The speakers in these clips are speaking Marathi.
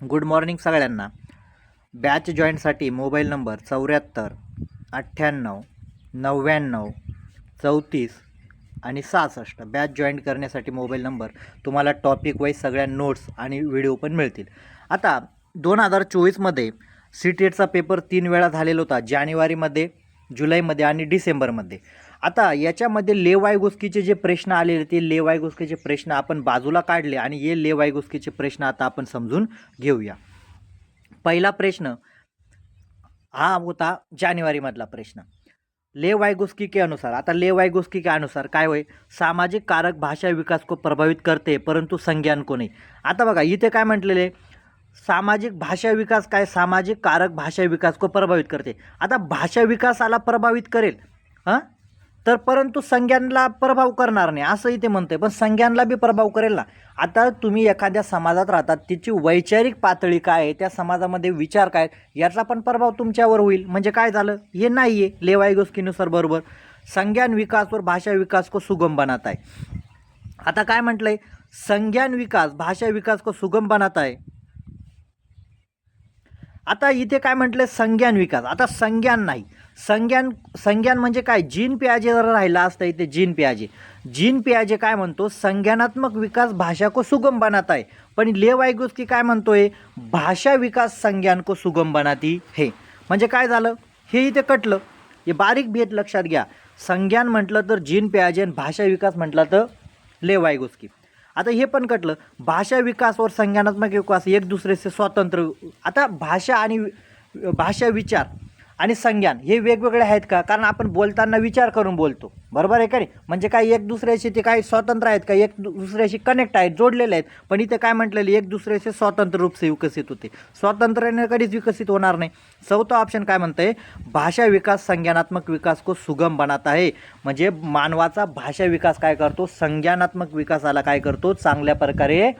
गुड मॉर्निंग सगळ्यांना. बॅच जॉईंटसाठी मोबाईल नंबर चौऱ्याहत्तर अठ्ठ्याण्णव नव्याण्णव चौतीस आणि सहासष्ट. बॅच जॉईंट करण्यासाठी मोबाईल नंबर तुम्हाला टॉपिक वाईज सगळ्या नोट्स आणि व्हिडिओ पण मिळतील. आता दोन हजार चोवीसमध्ये सी टी एटचा पेपर तीन वेळा झालेला होता. जानेवारीमध्ये जुलैमध्ये आणि डिसेंबरमध्ये. आता याच्यामध्ये लेवाय गुस्कीचे जे प्रश्न आलेले ते लेवाय गुस्कीचे प्रश्न आपण बाजूला काढले आणि हे लेवाय गुस्कीचे प्रश्न आता आपण समजून घेऊया. पहिला प्रश्न हा होता जानेवारीमधला प्रश्न. ले वायगुस्की के अनुसार आता ले वायगुस्की के अनुसार काय होय? सामाजिक कारक भाषा विकास को प्रभावित करते परंतु संज्ञान को नाही. आता बघा इथे काय म्हटलेले? सामाजिक भाषा विकास काय? सामाजिक कारक भाषा विकास को प्रभावित करते. आता भाषा विकासाला प्रभावित करेल हां? तर परंतु संज्ञानला प्रभाव करणार नाही असं इथे म्हणते पण संज्ञानला बी प्रभाव करेल ना. आता तुम्ही एखाद्या समाजात राहतात तिची वैचारिक पातळी काय आहे त्या समाजामध्ये विचार काय याचा पण प्रभाव तुमच्यावर होईल. म्हणजे काय झालं? हे नाही आहे लेवाई गोष्टीनुसार बरोबर. संज्ञान विकासवर भाषा विकास को सुगम बनात आहे. आता काय म्हटलंय? संज्ञान विकास भाषा विकास को सुगम बनात आहे. आता इथे काय म्हटलं संज्ञान विकास आता संज्ञान नाही. संज्ञान संज्ञान म्हणजे काय? जीन पियाजे जर राहिला असतं इथे जीन पियाजे. जीन पियाजे काय म्हणतो? संज्ञानात्मक विकास भाषा को सुगम बनाता आहे पण ले की काय म्हणतोय? भाषा विकास संज्ञान को सुगम बनाती हे. म्हणजे काय झालं? हे इथे कटलं. हे बारीक भेद लक्षात घ्या. संज्ञान म्हटलं तर जीन पियाजे आणि भाषा विकास म्हटलं तर ले की आता हे पण कटलं. भाषा विकास वर संज्ञानात्मक विकास एक दुसरे से स्वतंत्र आता भाषा आणि भाषा विचार. आणि संज्ञान हे वेगवेगळे आहेत का? कारण आपण बोलताना विचार करून बोलतो. बरोबर आहे का नाही? म्हणजे काय एक दुसऱ्याशी ते काही स्वतंत्र आहेत का? एक दुसऱ्याशी कनेक्ट आहेत जोडलेले आहेत. पण इथे काय म्हटलेले एक दुसऱ्याशी स्वतंत्र रूप से विकसित होते. स्वातंत्र्याने कधीच विकसित होणार नाही. चौथा ऑप्शन काय म्हणतंय? भाषा विकास संज्ञानात्मक विकास को सुगम बनात आहे म्हणजे मानवाचा भाषा विकास काय करतो? संज्ञानात्मक विकासाला काय करतो? चांगल्या प्रकारे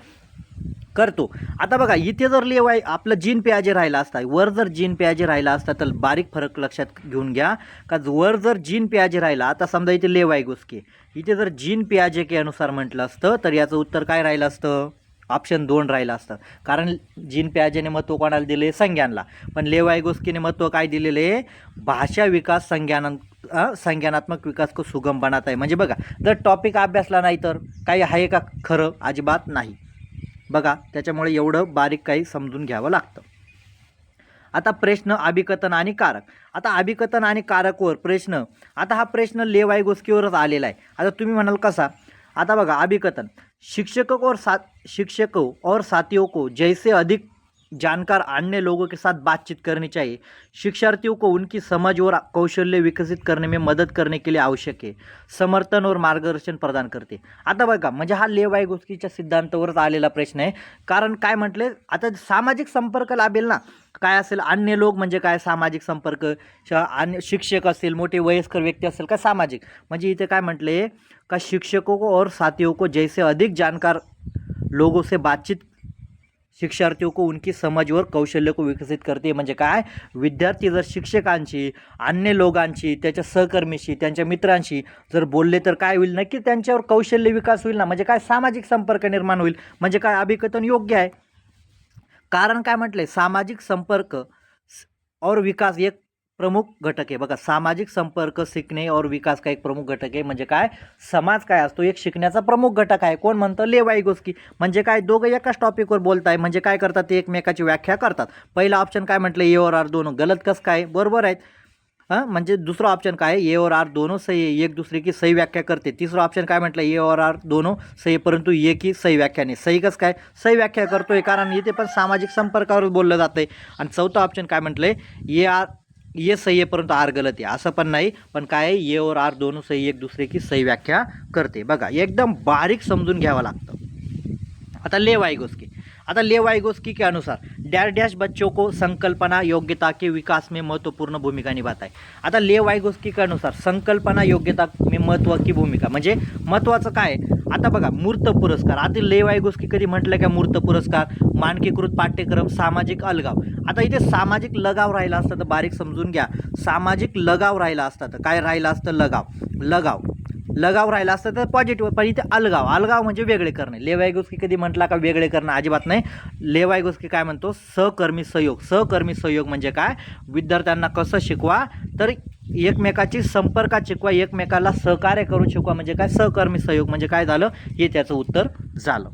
करतो. आता बघा इथे जर लेवाय आपलं जीन प्याजे राहिला असता वर जर जीन प्याजे राहिला असता तर बारीक फरक लक्षात घेऊन घ्या. का वर जर जीन प्याजे राहिला आता समजा इथे लेवाय गुसके इथे जर जीन प्याजे के अनुसार म्हटलं असतं तर याचं उत्तर काय राहिलं असतं? ऑप्शन दोन राहिलं असतं. कारण जीन प्याजेने महत्त्व कोणाला दिले? संज्ञानला. पण लेवाय गोस्कीने महत्त्व काय दिलेले? भाषा विकास संज्ञान संज्ञानात्मक विकास को सुगम बनात आहे म्हणजे बघा जर टॉपिक अभ्यासला नाही तर काही आहे का खरं? अजिबात नाही. बघा त्याच्यामुळे एवढं बारीक काही समजून घ्यावं लागतं. आता प्रश्न अभिकथन आणि कारक. आता अभिकथन आणि कारकवर प्रश्न. आता हा प्रश्न लेवाई गोस्कीवरच आलेला आहे. आता तुम्ही म्हणाल कसा? आता बघा अभिकथन. शिक्षक और साथ शिक्षकों और साथियों को जैसे अधिक जानकार अन्य लोगों के साथ बातचीत करनी चाहिए। शिक्षार्थियों को उनकी समझ और कौशल्य विकसित करने में मदद करने के लिए आवश्यक है। समर्थन और मार्गदर्शन प्रदान करते आता बघा म्हणजे हा लेवाई गोष्टीच्या सिद्धांतावरच आलेला प्रश्न आहे. कारण काय म्हटले? आता सामाजिक संपर्क लाभेल ना? काय असेल? अन्य लोक म्हणजे काय सामाजिक संपर्क? श- अन्य शिक्षक असेल मोठे वयस्कर व्यक्ती असेल का सामाजिक? म्हणजे इथे काय म्हटले? का शिक्षकों को और साथियों को जैसे अधिक जानकार लोगों से बातचीत शिक्षार्थियों को उनकी समझ और कौशल्य को विकसित करते म्हणजे काय? विद्यार्थी जर शिक्षकांशी अन्य लोकांशी त्याच्या सहकर्मीशी त्यांच्या मित्रांशी जर बोलले तर काय होईल? नक्की त्यांच्यावर कौशल्य विकास होईल ना? म्हणजे काय? सामाजिक संपर्क निर्माण होईल. म्हणजे काय? अभिकथन योग्य आहे. कारण काय म्हटलंय? सामाजिक संपर्क स- और विकास एक प्रमुख घटक आहे. बघा सामाजिक संपर्क शिकणे और विकास का एक प्रमुख घटक आहे. म्हणजे काय? समाज काय असतो? एक शिकण्याचा प्रमुख घटक आहे. कोण म्हणतं? लेवाई गोस्की. म्हणजे काय? दोघं एकाच टॉपिकवर बोलताय. म्हणजे काय करतात? ते एकमेकाची व्याख्या करतात. पहिला ऑप्शन काय म्हटलं? ए और आर दोन. गलत कसं काय? बरोबर आहेत. हां? म्हणजे दुसरा ऑप्शन काय? आहे? ए और आर दोनों. सही एक दुसरी की सही व्याख्या करते. तिसरा ऑप्शन काय म्हटलं? ए और आर दोनों. सही आहे, परंतु ये की सही व्याख्या नाही. सही कसं काय? सही व्याख्या करतोय. कारण इथे पण सामाजिक संपर्कावर बोललं जातंय. आणि चौथा ऑप्शन काय म्हटलं आहे ए आर ये सही आहे परंतु आर गलत आहे. असं पण नाही पण काय आहे ये और आर दोनों सही एक दुसरे की सही व्याख्या करते. बघा एकदम बारीक समजून घ्यावं लागतं. आता ले वाइगोस्की आता ले वाइगोस्की के अनुसार डैश डैश बच्चों को संकल्पना योग्यता के विकास में महत्त्वपूर्ण भूमिका निभाता है आता ले वाइगोस्की के अनुसार संकल्पना योग्यता में महत्त्व की भूमिका. म्हणजे महत्त्वाचं काय आता बघा मूर्त पुरस्कार. आता लेवाय गोष्टी कधी म्हटलं का मूर्त पुरस्कार? मानकीकृत पाठ्यक्रम सामाजिक अलगाव. आता इथे सामाजिक लगाव राहिला असता तर बारीक समजून घ्या. सामाजिक लगाव राहिला असता तर काय राहिलं असतं? लगाव. लगाव. लगाव राहिला असतं तर पॉझिटिव्ह पण इथे अलगाव. अलगाव म्हणजे वेगळे करणे. लेवायगोस्की कधी म्हटला का वेगळे करणं? अजिबात नाही. लेवायगोस्की काय म्हणतो? सहकर्मी सहयोग. सहकर्मी सहयोग म्हणजे काय? विद्यार्थ्यांना कसं शिकवा? तर एकमेकाची संपर्कात शिकवा एकमेकाला सहकार्य करून शिकवा. म्हणजे काय? सहकर्मी सहयोग. म्हणजे काय झालं? हे त्याचं उत्तर झालं.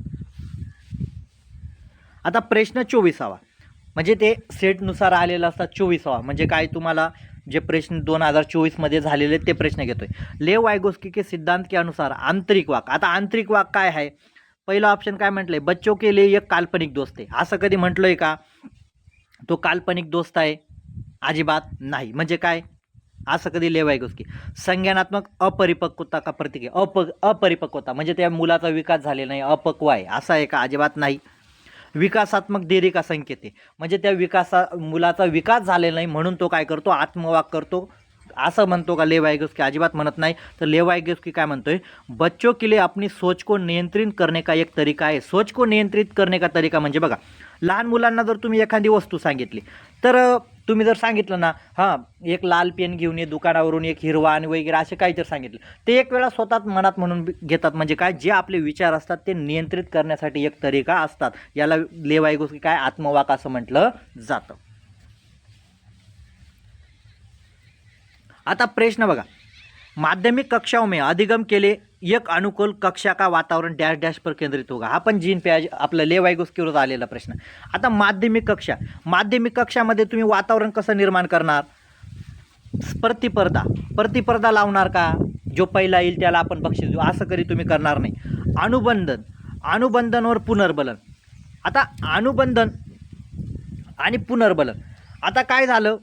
आता प्रश्न चोवीसावा. म्हणजे ते सेटनुसार आलेलं असतात चोवीसावा. म्हणजे काय? तुम्हाला जे प्रश्न दोन हजार चोवीसमध्ये झालेले ते प्रश्न घेतोय. ले वायगोस्की के सिद्धांत के अनुसार आंतरिक वाक. आता आंतरिक वाक काय आहे? पहिला ऑप्शन काय म्हटलंय? बच्चों के लिए एक काल्पनिक दोस्त आहे. असं कधी म्हटलंय का? तो काल्पनिक दोस्त आहे. अजिबात नाही. म्हणजे काय? असं कधी लेवाय की संज्ञानात्मक अपरिपक्वता का प्रतिके अप अपरिपक्वता म्हणजे त्या मुलाचा विकास झालेला नाही अपक्व आहे असा आहे का अजिबात नाही. विकासात्मक देरिका संकेते संकेत आहे? म्हणजे त्या विकासा मुलाचा विकास झालेला नाही म्हणून तो काय करतो? आत्मवाक करतो. असं म्हणतो का लेवायगस की अजिबात म्हणत नाही. तर लेवायगस की काय म्हणतोय? बच्चों के लिए अपनी सोच को नियंत्रित करणे का एक तरीका आहे. सोच को नियंत्रित करणे का तरीका म्हणजे बघा लहान मुलांना जर तुम्ही एखादी वस्तू सांगितली तर तुम्ही जर सांगितलं ना हां एक लाल पेन घेऊन ये दुकानावरून एक हिरवा आणि वगैरे असे काहीतरी सांगितलं ते एक वेळा स्वतःच मनात म्हणून घेतात. म्हणजे काय जे आपले विचार असतात ते नियंत्रित करण्यासाठी एक तरीका असतात. याला लेवाई गोष्टी काय आत्मवाक असं म्हटलं जातं. आता प्रश्न बघा. माध्यमिक कक्षाओं में अधिगम के लिए एक अनुकूल कक्षा का वातावरण डॅश डॅश पर केंद्रित होगा? हा पण जीन प्याज आपलं लेवायगोस्कीवर आलेला प्रश्न. आता माध्यमिक कक्षा. माध्यमिक कक्षामध्ये तुम्ही वातावरण कसं निर्माण करणार? प्रतिस्पर्धा प्रतिपर्धा लावणार का? जो पहिला येईल त्याला आपण बक्षीस देऊ. असं कधी तुम्ही करणार नाही. अनुबंधन. अनुबंधनवर पुनर्बलन. आता अनुबंधन आणि पुनर्बलन. आता काय झालं?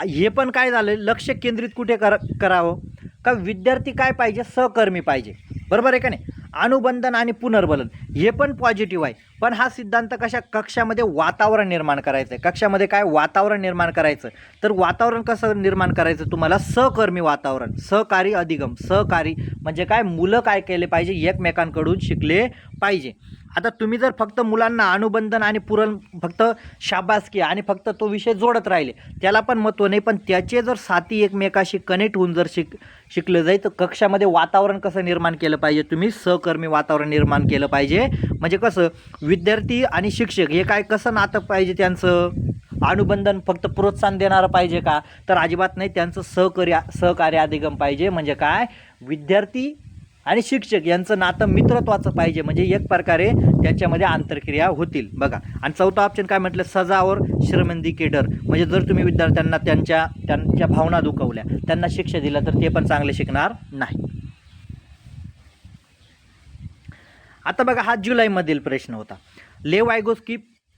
हे पण काय झालं? लक्ष केंद्रित कुठे कर करावं? का विद्यार्थी काय पाहिजे? सहकर्मी पाहिजे. बरोबर आहे का नाही? अनुबंधन आणि पुनर्बलन हे पण पॉझिटिव्ह आहे. पण हा सिद्धांत कशा कक्षामध्ये वातावरण निर्माण करायचं आहे कक्षामध्ये काय? वातावरण निर्माण करायचं. तर वातावरण कसं निर्माण करायचं तुम्हाला? सहकर्मी वातावरण सहकारी अधिगम सहकारी म्हणजे काय? मुलं काय केले पाहिजे? एकमेकांकडून शिकले पाहिजे. आता तुम्ही जर फक्त मुलांना अनुबंधन आणि पुरण फक्त शाबासकी आणि फक्त तो विषय जोडत राहिले त्याला पण महत्त्व नाही. पण त्याचे जर साथी एकमेकाशी कनेक्ट होऊन जर शिक शिकलं जाईल तर कक्षामध्ये वातावरण कसं निर्माण केलं पाहिजे? तुम्ही सहकर्मी वातावरण निर्माण केलं पाहिजे. म्हणजे कसं विद्यार्थी आणि शिक्षक हे काय कसं नातं पाहिजे त्यांचं? अनुबंधन फक्त प्रोत्साहन देणारं पाहिजे का? तर अजिबात नाही त्यांचं सहकार्य सहकार्य अधिगम पाहिजे. म्हणजे काय? विद्यार्थी आणि शिक्षक यांचं नातं मित्रत्वाचं पाहिजे. म्हणजे एक प्रकारे त्याच्यामध्ये आंतरक्रिया होतील. बघा. आणि चौथा ऑप्शन काय म्हटलं? सजावर श्रमंदी केडर. म्हणजे जर तुम्ही विद्यार्थ्यांना त्यांच्या त्यांच्या भावना दुखवल्या त्यांना शिक्षा दिलं तर ते पण चांगले शिकणार नाही. आता बघा हा जुलैमधील प्रश्न होता. ले वायगोस्की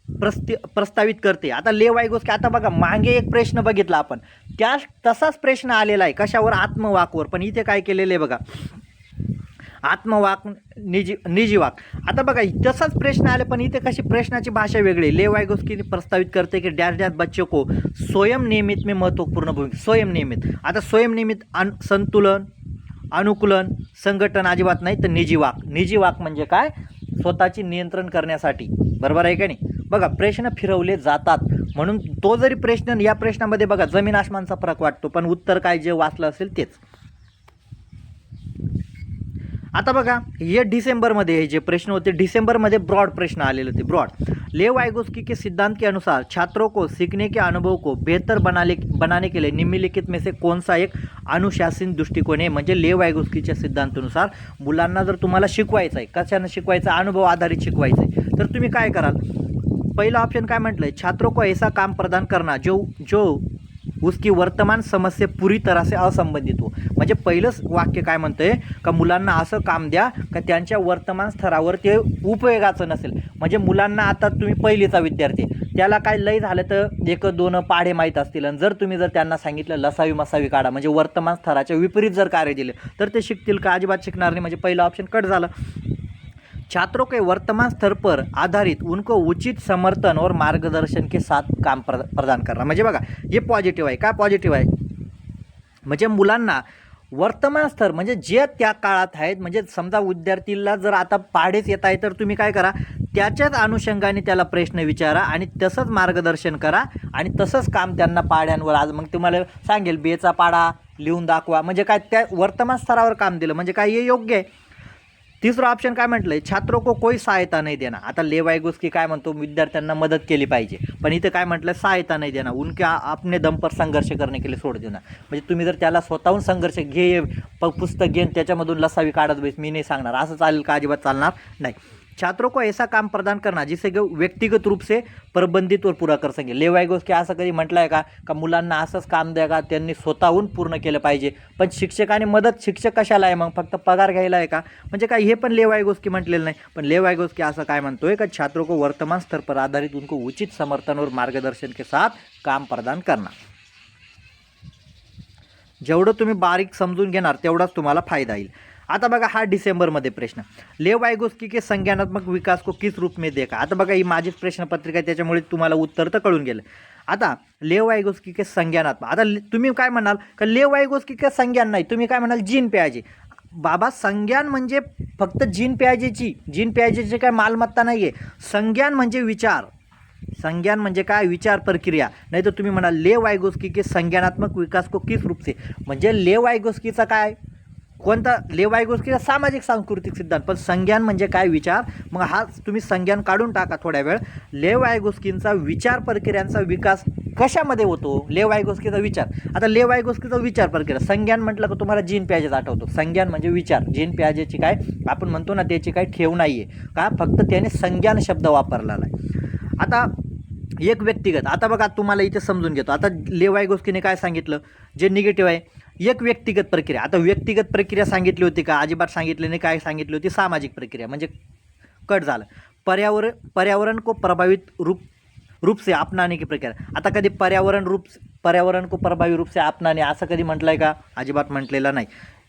प्रस्ति प्रस्तावित करते. आता ले वायगोस्की आता बघा मागे एक प्रश्न बघितला आपण. त्या तसाच प्रश्न आलेला आहे. कशावर? आत्मवाकवर. पण इथे काय केलेलं आहे बघा. आत्मवाक निजी निजीवाक. आता बघा तसाच प्रश्न आले पण इथे कशी प्रश्नाची भाषा वेगळी ले वायगोस्की प्रस्तावित करते की डॅश डॅश बच्चे को स्वयंनियमित में भूमिका स्वयंनियमित आता स्वयंनियमित अन संतुलन अनुकूलन संघटन अजिबात नाही तर निजीवाक. निजीवाक म्हणजे काय? स्वतःची नियंत्रण करण्यासाठी. बरोबर आहे का नाही? बघा प्रश्न फिरवले जातात. म्हणून तो जरी प्रश्न या प्रश्नामध्ये बघा जमीन आसमानचा फरक वाटतो पण उत्तर काय जे वाचलं असेल तेच. आता बघा हे डिसेंबरमध्ये हे जे प्रश्न होते डिसेंबरमध्ये ब्रॉड प्रश्न आलेले होते ब्रॉड ले वायगोस्की के सिद्धांत के अनुसार छात्रों को सीखने के अनुभव को बेहतर बनाने बनाने के लिए निम्नलिखित में से कौन सा एक अनुशासन दृष्टिकोन आहे? म्हणजे ले वायगोस्कीच्या सिद्धांतानुसार मुलांना जर तुम्हाला शिकवायचं आहे कशानं शिकवायचं अनुभव आधारित शिकवायचं आहे तर तुम्ही काय कराल? पहिला ऑप्शन काय म्हटलं आहे छात्रों को ऐसा काम प्रदान करना जो जो उसकी वर्तमान समस्या पुरी तरह से असंबंधित हो. म्हणजे पहिलंच वाक्य काय म्हणतंय? का मुलांना असं काम द्या का त्यांच्या वर्तमान स्तरावर ते उपयोगाचं नसेल. म्हणजे मुलांना आता तुम्ही पहिलीचा विद्यार्थी त्याला काय लय झालं तर एक दोन पाढे माहीत असतील. आणि जर तुम्ही जर त्यांना सांगितलं लसावी मसावी काढा म्हणजे वर्तमान स्तराच्या विपरीत जर कार्य दिले तर ते शिकतील का? अजिबात शिकणार नाही. म्हणजे पहिलं ऑप्शन कट झालं. छात्रों के वर्तमान स्तर पर आधारित उनको उचित समर्थन और मार्गदर्शन के साथ काम प्रदान करणार म्हणजे बघा हे पॉझिटिव्ह आहे. का पॉझिटिव्ह आहे? म्हणजे मुलांना वर्तमान स्तर म्हणजे जे त्या काळात आहेत म्हणजे समजा विद्यार्थीला जर आता पाढेच येत आहे तर तुम्ही काय करा त्याच्याच अनुषंगाने त्याला प्रश्न विचारा आणि तसंच मार्गदर्शन करा आणि तसंच काम त्यांना पाड्यांवर आज मग तुम्हाला सांगेल बेचा पाडा लिहून दाखवा. म्हणजे काय त्या वर्तमान स्तरावर काम दिलं. म्हणजे काय हे योग्य आहे? तिसरं ऑप्शन काय म्हटलं आहे छात्रों को कोई सहायता नाही देणार. आता लेवायगोस्की काय म्हणतो? विद्यार्थ्यांना मदत केली पाहिजे. पण इथं काय म्हटलं सहायता नाही देणार. उनके आपने दंपर दम पर संघर्ष करणे केले सोड देणार. म्हणजे तुम्ही जर त्याला स्वतःहून संघर्ष घे प पुस्तक घेऊन त्याच्यामधून लसावी काढत बस मी नाही सांगणार. असं चालेल का? अजिबात चालणार नाही. छात्रों को ऐसा काम प्रदान करना जिसे कि व्यक्तिगत रूप से प्रबंधित व पूरा कर सके। लेवायगोस की असं कधी म्हटलं आहे का? का मुलांना असंच काम द्या का? त्यांनी स्वतःहून पूर्ण केलं पाहिजे. पण शिक्षकाने मदत शिक्षक कशाला आहे मग? फक्त पगार घ्यायला आहे का? म्हणजे काय हे पण लेवायगोस की म्हटलेलं नाही. पण लेवायगोस की असं काय म्हणतोय का? छात्रों को वर्तमान स्तर पर आधारित उनको उचित समर्थन और मार्गदर्शन के साथ काम प्रदान करना. जेवढं तुम्ही बारीक समजून घेणार तेवढाच तुम्हाला फायदा येईल. आता बघा हा डिसेंबरमध्ये प्रश्न. लेव वायगोस्की के संज्ञानात्मक विकास को किस रूप में देखा? आता बघा ही माझीच प्रश्नपत्रिका आहे त्याच्यामुळे तुम्हाला उत्तर तर कळून गेलं. आता लेव वायगोस्की के संज्ञानात्मक आता ले- तुम्ही काय म्हणाल? का लेव वायगोस्की के संज्ञान नाही तुम्ही काय म्हणाल? जीन प्याजे बाबा संज्ञान म्हणजे फक्त जीन प्याजेची जीन प्याजेची काय मालमत्ता नाही आहे संज्ञान म्हणजे विचार. संज्ञान म्हणजे काय? विचार प्रक्रिया. नाही तर तुम्ही म्हणाल ले वायगोस्की के संज्ञानात्मक विकास को किस रूप से? म्हणजे ले वायगोस्कीचा काय? कोणता ले वायगोस्कीचा सामाजिक सांस्कृतिक सिद्धांत? पण संज्ञान म्हणजे काय विचार? मग हा तुम्ही संज्ञान काढून टाका थोड्या वेळ. लेवायगोस्कींचा विचार प्रक्रियांचा विकास कशामध्ये होतो? लेवायगोस्कीचा विचार. आता लेवायगोस्कीचा विचार प्रक्रिया. संज्ञान म्हटलं तर तुम्हाला जीन प्याजेच आठवतो. संज्ञान म्हणजे विचार. जीन प्याजेची काय? आपण म्हणतो ना त्याची काय ठेव नाही आहे का? फक्त त्याने संज्ञान शब्द वापरलेला आहे. आता एक व्यक्तिगत. आता बघा तुम्हाला इथे समजून घेतो. आता लेवायगोस्कीने काय सांगितलं? जे निगेटिव्ह आहे एक व्यक्तिगत प्रक्रिया. आता व्यक्तिगत प्रक्रिया सांगितली होती का? अजिबात सांगितली नाही. काय सांगितली होती? सामाजिक प्रक्रिया म्हणजे कट झालं. पर्यावरण पर्यावरण को प्रभावित रूप रूप से अपनाने की प्रक्रिया. आता कधी पर्यावरण रूप पर्यावरण को प्रभावी रूप से अपनाने असं कधी म्हटलं आहे का? अजिबात म्हटलेलं नाही.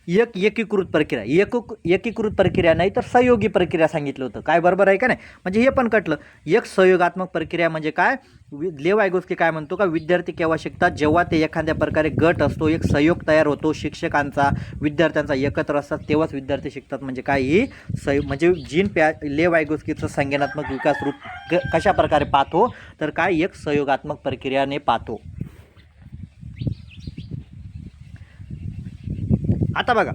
एक एकीकृत प्रक्रिया. एक एकीकृत प्रक्रिया नाही तर सहयोगी प्रक्रिया सांगितलं होतं. काय बरोबर आहे का नाही? म्हणजे हे पण कटलं. एक सहयोगात्मक प्रक्रिया म्हणजे काय? लेव आयगोस्की काय म्हणतो का विद्यार्थी केव्हा शिकतात? जेव्हा ते एखाद्या प्रकारे गट असतो एक सहयोग तयार होतो शिक्षकांचा विद्यार्थ्यांचा एकत्र असतात तेव्हाच विद्यार्थी शिकतात. म्हणजे काय ही सहयोग म्हणजे जीन प्या लेव आयगोस्कीचं संज्ञानात्मक विकास रूप क कशा प्रकारे पाहतो? तर काय एक सहयोगात्मक प्रक्रियाने पाहतो. आता बघा.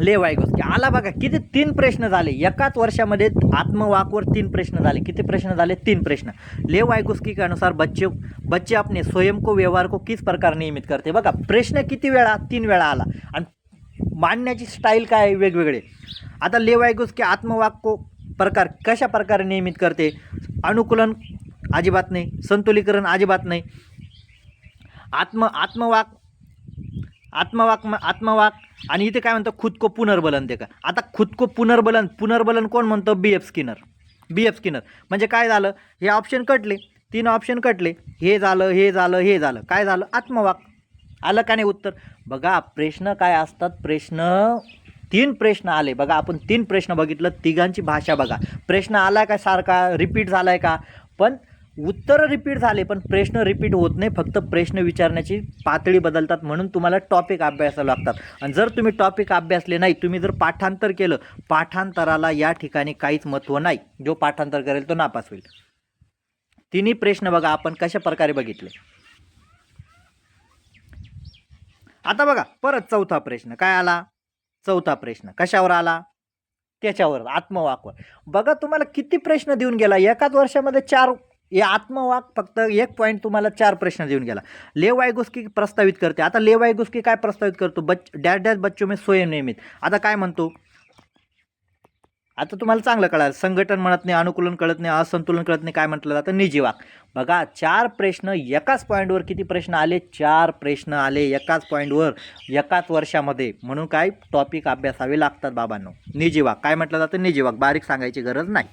ले वायगोस्की आला बघा किती तीन प्रश्न झाले. एकाच वर्षामध्ये आत्मवाकवर तीन प्रश्न झाले. किती प्रश्न झाले? तीन प्रश्न. ले वायगोस्की के अनुसार बच्चे बच्चे अपने स्वयं को व्यवहार को किस प्रकार नियमित करते. बघा प्रश्न किती वेळा? तीन वेळा आला. आणि मांडण्याची स्टाईल काय आहे? वेगवेगळे. आता ले वायगोस्की आत्मवाक को प्रकार कशा प्रकारे नियमित करते? अनुकूलन अजिबात नाही. संतुलीकरण अजिबात नाही. आत्म आत्मवाक आत्मवाक म- आत्मवाक. आणि इथे काय म्हणतं? खुद को पुनर्बलन ते का? आता खुद को पुनर्बलन पुनर्बलन कोण म्हणतो? B F Skinner B F Skinner म्हणजे काय झालं? हे ऑप्शन कटले. तीन ऑप्शन कटले. हे झालं हे झालं हे झालं. काय झालं? आत्मवाक. आलं का नाही उत्तर? बघा प्रश्न काय असतात? प्रश्न तीन प्रश्न आले. बघा आपण तीन प्रश्न बघितलं. तिघांची भाषा बघा. प्रश्न आला का सारखा? रिपीट झाला आहे का? पण उत्तरं रिपीट झाले पण प्रश्न रिपीट होत नाही. फक्त प्रश्न विचारण्याची पातळी बदलतात म्हणून तुम्हाला टॉपिक अभ्यासायला लागतात. आणि जर तुम्ही टॉपिक अभ्यासले नाही तुम्ही जर पाठांतर केलं पाठांतराला या ठिकाणी काहीच महत्त्व नाही. जो पाठांतर करेल तो नापास होईल. तिन्ही प्रश्न बघा आपण कशा प्रकारे बघितले? आता बघा परत चौथा प्रश्न. काय आला? चौथा प्रश्न. कशावर आला? त्याच्यावर आत्मवाकवर. बघा तुम्हाला किती प्रश्न देऊन गेला? एकाच वर्षामध्ये चार हे आत्मवाक फक्त एक पॉईंट तुम्हाला चार प्रश्न देऊन गेला. ले वायगुस्की प्रस्तावित करते. आता ले वायगुस्की काय प्रस्तावित करतो? बच डॅश डॅश बच्चो में स्वयंनियमित आता काय म्हणतो? आता तुम्हाला चांगलं कळालं. संघटन म्हणत नाही अनुकूलन कळत नाही असंतुलन कळत नाही काय म्हटलं जातं? निजीवाक. बघा चार प्रश्न एकाच पॉईंटवर किती प्रश्न आले? चार प्रश्न आले एकाच पॉईंटवर एकाच वर्षामध्ये. म्हणून काय? टॉपिक अभ्यासावे लागतात बाबांनो. निजीवाक. काय म्हटलं जातं? निजीवाक. बारीक सांगायची गरज नाही.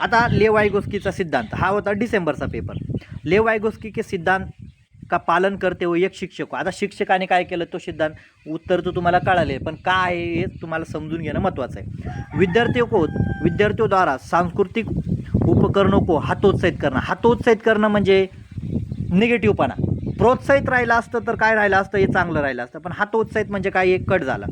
आता लेवायगोस्कीचा सिद्धांत हा होता डिसेंबरचा पेपर. लेवायगोस्की के सिद्धांत का पालन करते हो एक शिक्षक? आता शिक्षकाने काय केलं तो सिद्धांत? उत्तर तर तुम्हाला कळाले पण काय आहे हे तुम्हाला समजून घेणं महत्त्वाचं आहे. विद्यार्थी को विद्यार्थ्योद्वारा सांस्कृतिक उपकरणों को हातोत्साहित करणं. हातोत्साहित करणं म्हणजे निगेटिव्हपणा. प्रोत्साहित राहिलं असतं तर काय राहिलं असतं? हे चांगलं राहिलं असतं. पण हातोत्साहित म्हणजे काय? एक कट झाला.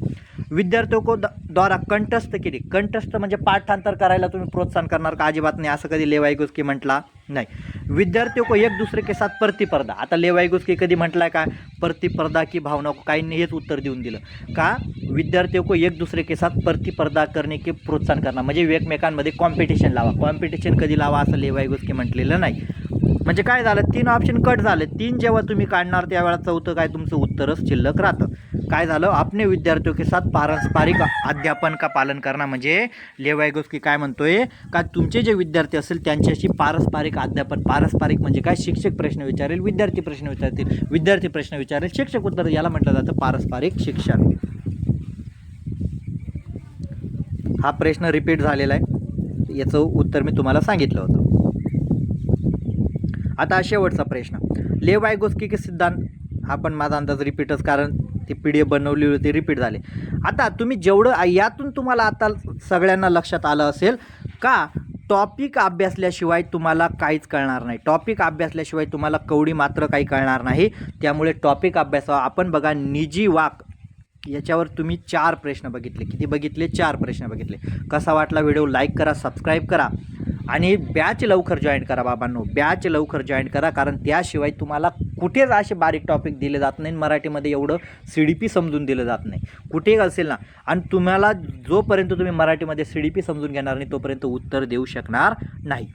विद्यार्थियों को द्वारा कंठस्थ केली. कंठस्थ म्हणजे पाठांतर करायला तुम्ही प्रोत्साहन करणार का? अजिबात नाही. असं कधी लेवाई म्हटला नाही. विद्यार्थियों को एक दुसरे के साथ प्रतिपर्दा आता लेवाईगुस्की कधी म्हटलाय का? प्रतिस्पर्धा की भावना को काहींनी हेच उत्तर देऊन दिलं. का? विद्यार्थियों को एक दुसरे के साथ प्रतिस्पर्धा करणे की प्रोत्साहन करणार. म्हणजे एकमेकांमध्ये कॉम्पिटिशन लावा. कॉम्पिटिशन कधी लावा असं लेवाईगुस्की म्हटलेलं नाही. म्हणजे काय झालं? तीन ऑप्शन कट झाले. तीन जेव्हा तुम्ही काढणार त्यावेळेला चौथं काय? तुमचं उत्तरच शिल्लक राहतं. काय झालं? आपने विद्यार्थियों के साथ पारंपरिक अध्यापन का पालन करणं म्हणजे लेवायगोस्की काय म्हणतोय? का तुमचे जे विद्यार्थी असेल त्यांच्याशी पारस्परिक अध्यापन पारस्परिक म्हणजे काय? शिक्षक प्रश्न विचारेल विद्यार्थी प्रश्न विचारतील विद्यार्थी प्रश्न विचारेल शिक्षक उत्तर याला म्हटलं जातं पारस्परिक शिक्षण. हा प्रश्न रिपीट झालेला आहे. याचं उत्तर मी तुम्हाला सांगितलं होतं. आता शेवटचा प्रश्न. ले वायगोस्की के सिद्धांत. हा पण माझा अंदाज रिपीटच कारण ती पी डी एफ बनवली होती रिपीट झाले. आता तुम्ही जेवढं यातून तुम्हाला आता सगळ्यांना लक्षात आलं असेल का टॉपिक अभ्यासल्याशिवाय तुम्हाला काहीच कळणार नाही. टॉपिक अभ्यासल्याशिवाय तुम्हाला कवडी मात्र काही कळणार नाही. त्यामुळे टॉपिक अभ्यासावा आपण बघा निजी वाक याच्यावर तुम्ही चार प्रश्न बघितले. किती बघितले? चार प्रश्न बघितले. कसा वाटला व्हिडिओ? लाईक करा सबस्क्राईब करा. आणि बॅच लवकर जॉईन करा बाबांनो बॅच लवकर जॉईन करा कारण त्याशिवाय तुम्हाला कुठेच असे बारीक टॉपिक दिले जात नाही मराठीमध्ये एवढं सी डी पी समजून दिलं जात नाही. कुठे असेल ना आणि तुम्हाला जोपर्यंत तुम्ही मराठीमध्ये सी डी पी समजून घेणार नाही तोपर्यंत उत्तर देऊ शकणार नाही.